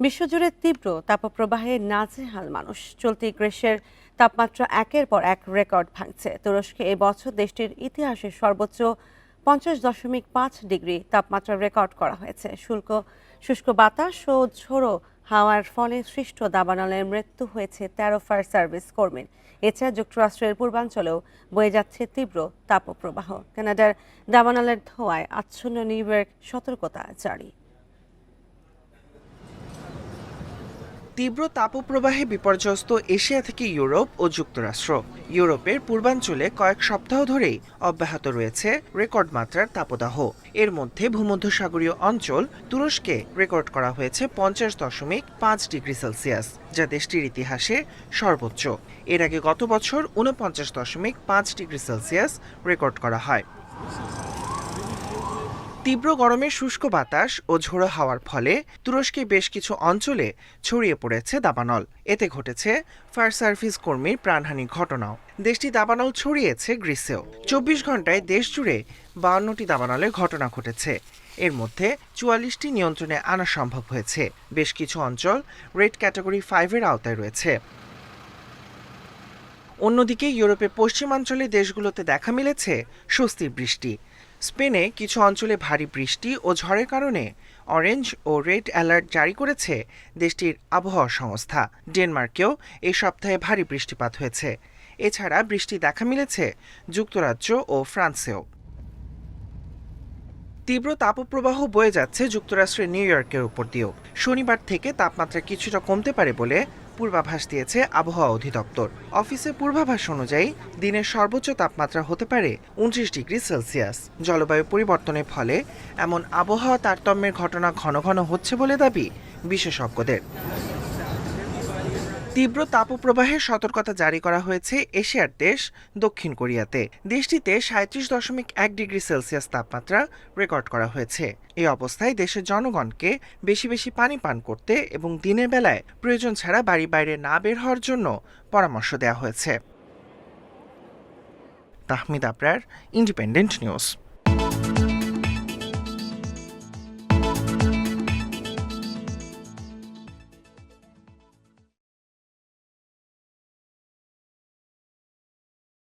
বিশ্বজুড়ে তীব্র তাপপ্রবাহে নাজেহাল মানুষ। চলতি গ্রীষ্মের তাপমাত্রা একের পর এক রেকর্ড ভাঙছে। তুরস্কে এবছর দেশটির ইতিহাসে সর্বোচ্চ পঞ্চাশ দশমিক পাঁচ ডিগ্রি তাপমাত্রা রেকর্ড করা হয়েছে। শুল্ক, শুষ্ক বাতাস ও ঝোড়ো হাওয়ার ফলে সৃষ্ট দাবানলের মৃত্যু হয়েছে তেরো ফায়ার সার্ভিস কর্মীর। এছাড়া যুক্তরাষ্ট্রের পূর্বাঞ্চলেও বয়ে যাচ্ছে তীব্র তাপপ্রবাহ। কানাডার দাবানলের ধোঁয়ায় আচ্ছন্ন নিউ ইয়র্ক সতর্কতা জারি। তীব্র তাপপ্রবাহে বিপর্যস্ত এশিয়া থেকে ইউরোপ ও যুক্তরাষ্ট্র। ইউরোপের পূর্বাঞ্চলে কয়েক সপ্তাহ ধরেই অব্যাহত রয়েছে রেকর্ড মাত্রার তাপদাহ। এর মধ্যে ভূমধ্যসাগরীয় অঞ্চল তুরস্কে রেকর্ড করা হয়েছে পঞ্চাশ দশমিক পাঁচ ডিগ্রি সেলসিয়াস, যা দেশটির ইতিহাসে সর্বোচ্চ। এর আগে গত বছর উনপঞ্চাশ দশমিক পাঁচ ডিগ্রি সেলসিয়াস রেকর্ড করা হয়। তীব্র গরমে শুষ্ক বাতাস ও ঝোড়ো হাওয়ার ফলে তুরস্কে বেশ কিছু অঞ্চলে ছড়িয়ে পড়েছে দাবানল। এতে ঘটেছে ফায়ার সার্ভিস কর্মীর প্রাণহানি ঘটনাও। দেশটি দাবানল ছড়িয়েছে গ্রিসেও। চব্বিশ ঘন্টায় দেশ জুড়ে বাউন্নটি দাবানলের ঘটনা ঘটেছে। এর মধ্যে চুয়াল্লিশটি নিয়ন্ত্রণে আনা সম্ভব হয়েছে। বেশ কিছু অঞ্চল রেড ক্যাটাগরি ফাইভের আওতায় রয়েছে। অন্যদিকে ইউরোপের পশ্চিমাঞ্চলে দেশগুলোতে দেখা মিলেছে স্বস্তির বৃষ্টি। স্পেনে কিছু অঞ্চলে ভারী বৃষ্টি ও ঝড়ের কারণে অরেঞ্জ ও রেড অ্যালার্ট জারি করেছে দেশটির আবহাওয়া সংস্থা। ডেনমার্কেও এই সপ্তাহে ভারী বৃষ্টিপাত হয়েছে। এছাড়া বৃষ্টি দেখা মিলেছে যুক্তরাজ্য ও ফ্রান্সেও। তীব্র তাপপ্রবাহ বয়ে যাচ্ছে যুক্তরাষ্ট্রের নিউ ইয়র্কের উপর দিয়েও। শনিবার থেকে তাপমাত্রা কিছুটা কমতে পারে বলে পূর্বাভাস দিয়েছে আবহাওয়া অধিদপ্তর। অফিসের পূর্বাভাস অনুযায়ী, দিনের সর্বোচ্চ তাপমাত্রা হতে পারে উনত্রিশ ডিগ্রি সেলসিয়াস। জলবায়ু পরিবর্তনের ফলে এমন আবহাওয়া তারতম্যের ঘটনা ঘন ঘন হচ্ছে বলে দাবি বিশেষজ্ঞদের। তীব্র তাপপ্রবাহের সতর্কতা জারি করা হয়েছে এশিয়ার দেশ দক্ষিণ কোরিয়াতে। দেশটিতে সাঁত্রিশ দশমিক এক ডিগ্রি সেলসিয়াস তাপমাত্রা রেকর্ড করা হয়েছে। এই অবস্থায় দেশের জনগণকে বেশি বেশি পানি পান করতে এবং দিনের বেলায় প্রয়োজন ছাড়া বাড়ি বাইরে না বের হওয়ার জন্য পরামর্শ দেওয়া হয়েছে। Tahmid Abrar, Independent News.